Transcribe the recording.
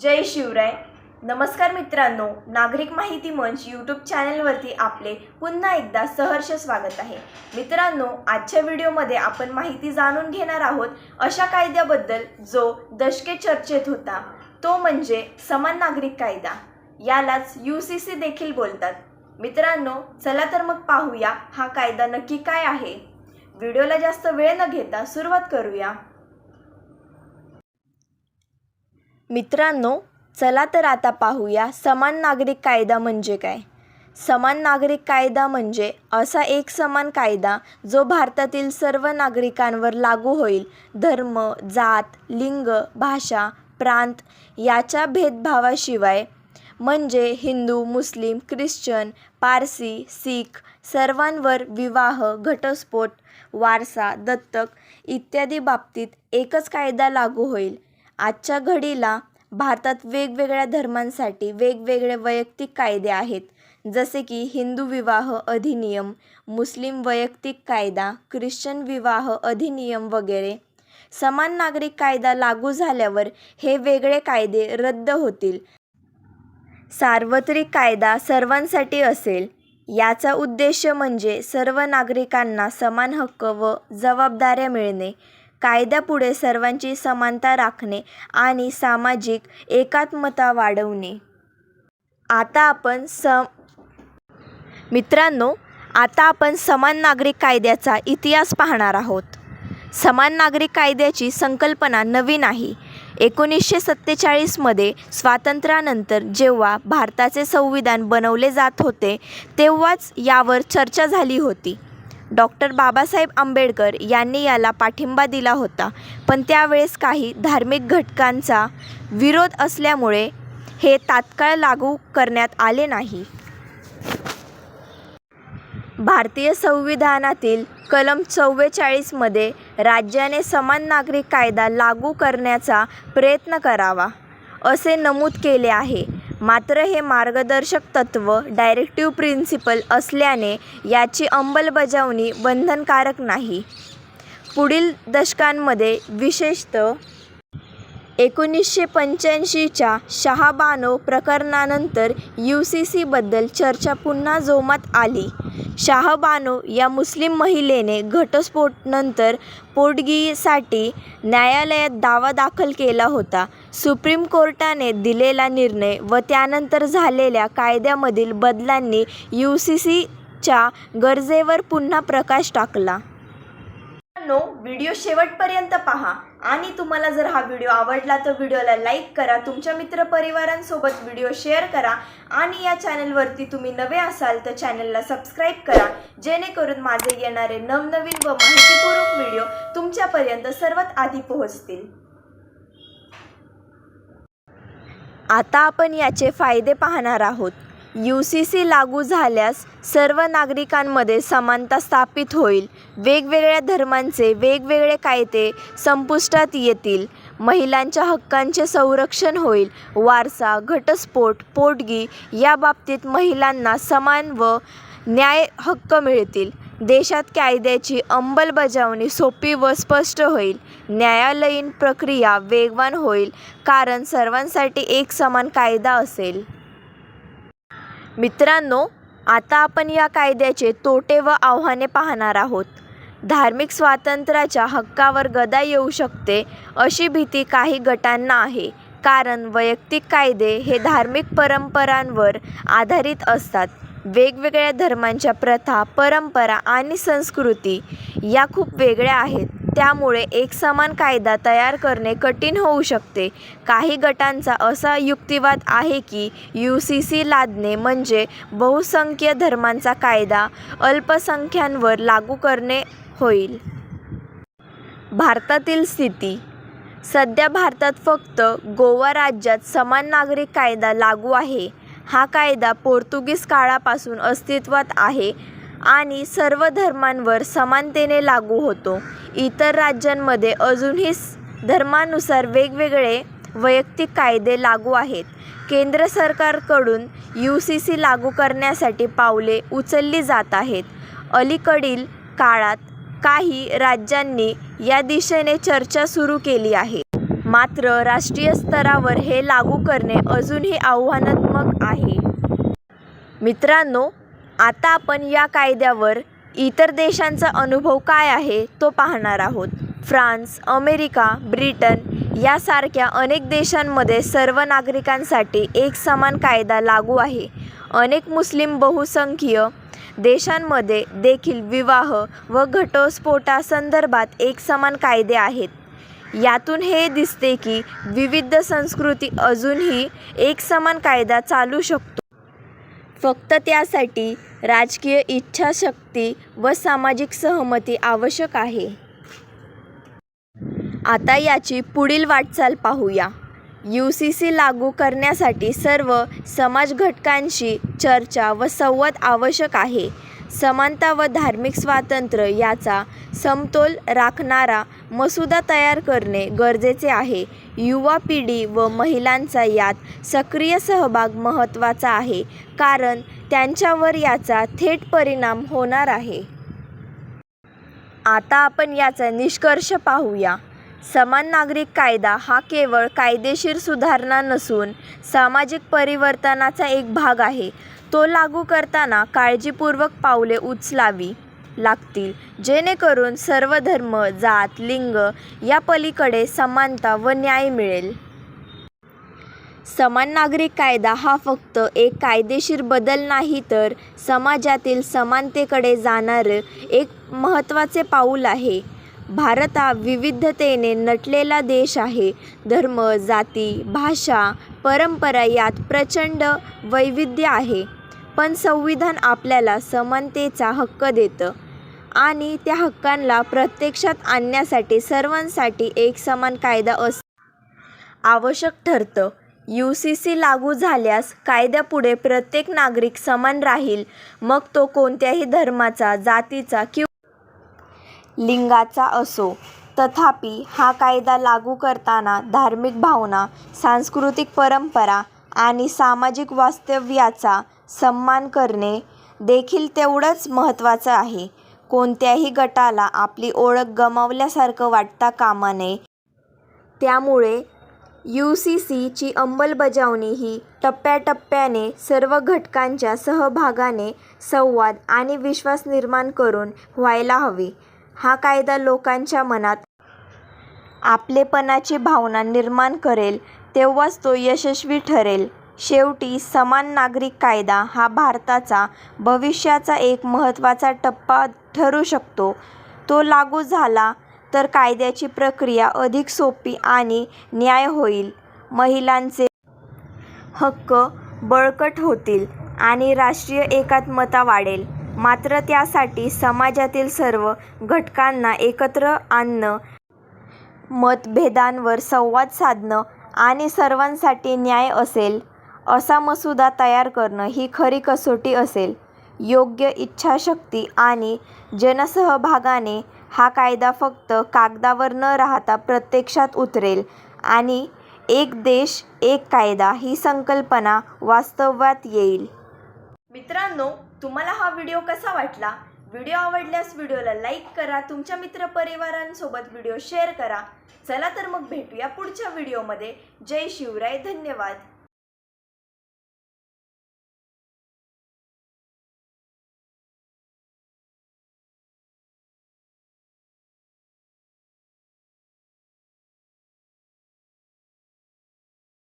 जय शिवराय. नमस्कार मित्रांनो नागरिक माहिती मंच यूट्यूब चॅनलवरती आपले पुन्हा एकदा सहर्ष स्वागत आहे. मित्रांनो आजच्या व्हिडिओमध्ये आपण माहिती जाणून घेणार आहोत अशा कायद्याबद्दल जो दशके चर्चेत होता तो म्हणजे समान नागरिक कायदा. यालाच यू सी सी देखील बोलतात. मित्रांनो चला तर मग पाहूया हा कायदा नक्की काय आहे. व्हिडिओला जास्त वेळ न घेता सुरुवात करूया. मित्रांनो चला तर आता पाहूया समान नागरिक कायदा म्हणजे काय? समान नागरिक कायदा म्हणजे असा एक समान कायदा जो भारतातील सर्व नागरिकांवर लागू होईल. धर्म जात लिंग भाषा प्रांत याच्या भेदभावाशिवाय. म्हणजे हिंदू मुस्लिम ख्रिश्चन पारसी सीख सर्वांवर विवाह घटस्फोट वारसा दत्तक इत्यादी बाबतीत एकच कायदा लागू होईल. आजच्या घडीला भारतात वेगवेगळ्या धर्मांसाठी वेगवेगळे वैयक्तिक कायदे आहेत. जसे की हिंदू विवाह अधिनियम मुस्लिम वैयक्तिक कायदा ख्रिश्चन विवाह अधिनियम वगैरे. समान नागरिक कायदा लागू झाल्यावर हे वेगळे कायदे रद्द होतील. सार्वत्रिक कायदा सर्वांसाठी असेल. याचा उद्देश म्हणजे सर्व नागरिकांना समान हक्क व जबाबदाऱ्या मिळणे. कायद्यापुढे सर्वांची समानता राखणे आणि सामाजिक एकात्मता वाढवणे. आता आपण सम मित्रांनो आता आपण समान नागरिक कायद्याचा इतिहास पाहणार आहोत. समान नागरिक कायद्याची संकल्पना नवीन आहे. एकोणीसशे सत्तेचाळीसमध्ये स्वातंत्र्यानंतर जेव्हा भारताचे संविधान बनवले जात होते तेव्हाच यावर चर्चा झाली होती. डॉक्टर बाबासाहेब आंबेडकर यांनी याला पाठिंबा दिला होता. पण त्यावेळेस काही धार्मिक घटकांचा विरोध असल्यामुळे हे तात्काळ लागू करण्यात आले नाही. भारतीय संविधानातील कलम चव्वेचाळीसमध्ये राज्याने समान नागरिक कायदा लागू करण्याचा प्रयत्न करावा असे नमूद केले आहे. मात्र हे मार्गदर्शक तत्त्व डायरेक्टिव्ह प्रिन्सिपल असल्याने याची अंमलबजावणी बंधनकारक नाही. पुढील दशकांमध्ये विशेषतः एकोणीसशे पंच्याऐंशीच्या शहाबानो प्रकरणानंतर यू सी सीबद्दल चर्चा पुन्हा जोमात आली. शाहबानू या मुस्लिम महिलेने घटस्फोटनंतर पोटगीसाठी न्यायालयात दावा दाखल केला होता. सुप्रीम कोर्टाने दिलेला निर्णय व त्यानंतर झालेल्या कायद्यामधील बदलांनी यू सी सीच्या गरजेवर पुन्हा प्रकाश टाकला. मित्रांनो व्हिडिओ शेवटपर्यंत पहा. आणि तुम्हाला जर हा व्हिडिओ आवडला तर व्हिडिओला लाईक करा तुमच्या मित्रपरिवारांसोबत व्हिडिओ शेअर करा आणि या चॅनलवरती तुम्ही नवे असाल तर चॅनलला सबस्क्राईब करा. जेणेकरून माझे येणारे नवनवीन व माहितीपूर्वक व्हिडिओ तुमच्यापर्यंत सर्वात आधी पोहोचतील. आता आपण याचे फायदे पाहणार आहोत. यू सी सी लागू झाल्यास सर्व नागरिकांमध्ये समानता स्थापित होईल. वेगवेगळ्या धर्मांचे वेगवेगळे कायदे संपुष्टात येतील. महिलांच्या हक्कांचे संरक्षण होईल. वारसा घटस्फोट पोटगी या बाबतीत महिलांना समान व न्याय हक्क मिळतील. देशात कायद्याची अंमलबजावणी सोपी व स्पष्ट होईल. न्यायालयीन प्रक्रिया वेगवान होईल. कारण सर्वांसाठी एक समान कायदा असेल. मित्रांनो आता आपण या कायद्याचे तोटे व आव्हाने पाहणार आहोत. धार्मिक स्वातंत्र्याच्या हक्कावर गदा येऊ शकते अशी भीती काही गटांना आहे. कारण वैयक्तिक कायदे हे धार्मिक परंपरांवर आधारित असतात. वेगवेगळ्या धर्मांच्या प्रथा परंपरा आणि संस्कृती या खूप वेगळ्या आहेत. त्यामुळे एक समान कायदा तयार करणे कठीण होऊ शकते. काही गटांचा असा युक्तिवाद आहे की यू सी सी लादणे म्हणजे बहुसंख्य धर्मांचा कायदा अल्पसंख्यांवर लागू करणे होईल. भारतातील स्थिती. सध्या भारतात फक्त गोवा राज्यात समान नागरिक कायदा लागू आहे. हा कायदा पोर्तुगीज काळापासून अस्तित्वात आहे. आणि सर्व धर्मांवर समानतेने लागू होतो. इतर राज्यांमध्ये अजूनही धर्मानुसार वेगवेगळे वैयक्तिक कायदे लागू आहेत. केंद्र सरकारकडून यू सी सी लागू करण्यासाठी पावले उचलली जात आहेत. अलीकडील काळात काही राज्यांनी या दिशेने चर्चा सुरू केली आहे. मात्र राष्ट्रीय स्तरावर हे लागू करणे अजूनही आव्हानात्मक आहे. मित्रांनो आता आपण या कायद्यावर इतर देशांचा अनुभव काय आहे तो पाहणार आहोत. फ्रान्स अमेरिका ब्रिटन यासारख्या अनेक देशांमध्ये सर्व नागरिकांसाठी एक समान कायदा लागू आहे. अनेक मुस्लिम बहुसंख्यीय देशांमध्ये देखील विवाह व घटस्फोटासंदर्भात एक समान कायदे आहेत. यातून हे दिसते की विविध संस्कृती अजूनही एक समान कायदा चालू शकतो. फक्त त्यासाठी राजकीय इच्छाशक्ती व सामाजिक सहमती आवश्यक आहे. आता याची पुढील वाटचाल पाहूया. यू सी सी लागू करण्यासाठी सर्व समाज घटकांशी चर्चा व संवाद आवश्यक आहे. समानता व धार्मिक स्वातंत्र्य याचा समतोल राखणारा मसुदा तयार करणे गरजेचे आहे. युवा पिढी व महिलांचा यात सक्रिय सहभाग महत्त्वाचा आहे कारण त्यांच्यावर याचा थेट परिणाम होणार आहे. आता आपण याचा निष्कर्ष पाहूया. समान नागरिक कायदा हा केवळ कायदेशीर सुधारणा नसून सामाजिक परिवर्तनाचा एक भाग आहे. तो लागू करताना काळजीपूर्वक पावले उचलावी. लागतील. जेणेकरून सर्व धर्म जात लिंग या पलीकडे समानता व न्याय मिळेल. समान नागरिक कायदा हा फक्त एक कायदेशीर बदल नाही तर समाजातील समानतेकडे जाणारं एक महत्त्वाचे पाऊल आहे. भारत हा विविधतेने नटलेला देश आहे. धर्म जाती भाषा परंपरा यात प्रचंड वैविध्य आहे. पण संविधान आपल्याला समानतेचा हक्क देतं. आणि त्या हक्कांना प्रत्यक्षात आणण्यासाठी सर्वांसाठी एक समान कायदा अस आवश्यक ठरतं. यू सी सी लागू झाल्यास कायद्यापुढे प्रत्येक नागरिक समान राहील. मग तो कोणत्याही धर्माचा जातीचा किंवा लिंगाचा असो. तथापि हा कायदा लागू करताना धार्मिक भावना सांस्कृतिक परंपरा आणि सामाजिक वास्तव्याचा सन्मान करणे देखील तेवढंच महत्त्वाचं आहे. कोणत्याही गटाला आपली ओळख गमावल्यासारखं वाटता कामा नये. त्यामुळे यू सी सीची अंमलबजावणी ही टप्प्याटप्प्याने सर्व घटकांच्या सहभागाने संवाद आणि विश्वास निर्माण करून व्हायला हवी. हा कायदा लोकांच्या मनात आपलेपणाची भावना निर्माण करेल तेव्हाच तो यशस्वी ठरेल. शेवटी समान नागरिक कायदा हा भारताचा भविष्याचा एक महत्त्वाचा टप्पा ठरू शकतो. तो लागू झाला तर कायद्याची प्रक्रिया अधिक सोपी आणि न्याय होईल. महिलांचे हक्क बळकट होतील आणि राष्ट्रीय एकात्मता वाढेल. मात्र त्यासाठी समाजातील सर्व घटकांना एकत्र आणणं मतभेदांवर संवाद साधणं आणि सर्वांसाठी न्याय असेल असा मसुदा तयार करणं ही खरी कसोटी असेल. योग्य इच्छाशक्ती आणि जनसहभागाने हा कायदा फक्त कागदावर न राहता प्रत्यक्षात उतरेल. आणि एक देश एक कायदा ही संकल्पना वास्तवात येईल. मित्रांनो तुम्हाला हा व्हिडिओ कसा वाटला? व्हिडिओ आवडल्यास व्हिडिओला लाईक करा तुमच्या मित्रपरिवारांसोबत व्हिडिओ शेअर करा. चला तर मग भेटूया पुढच्या व्हिडिओमध्ये. जय शिवराय धन्यवाद.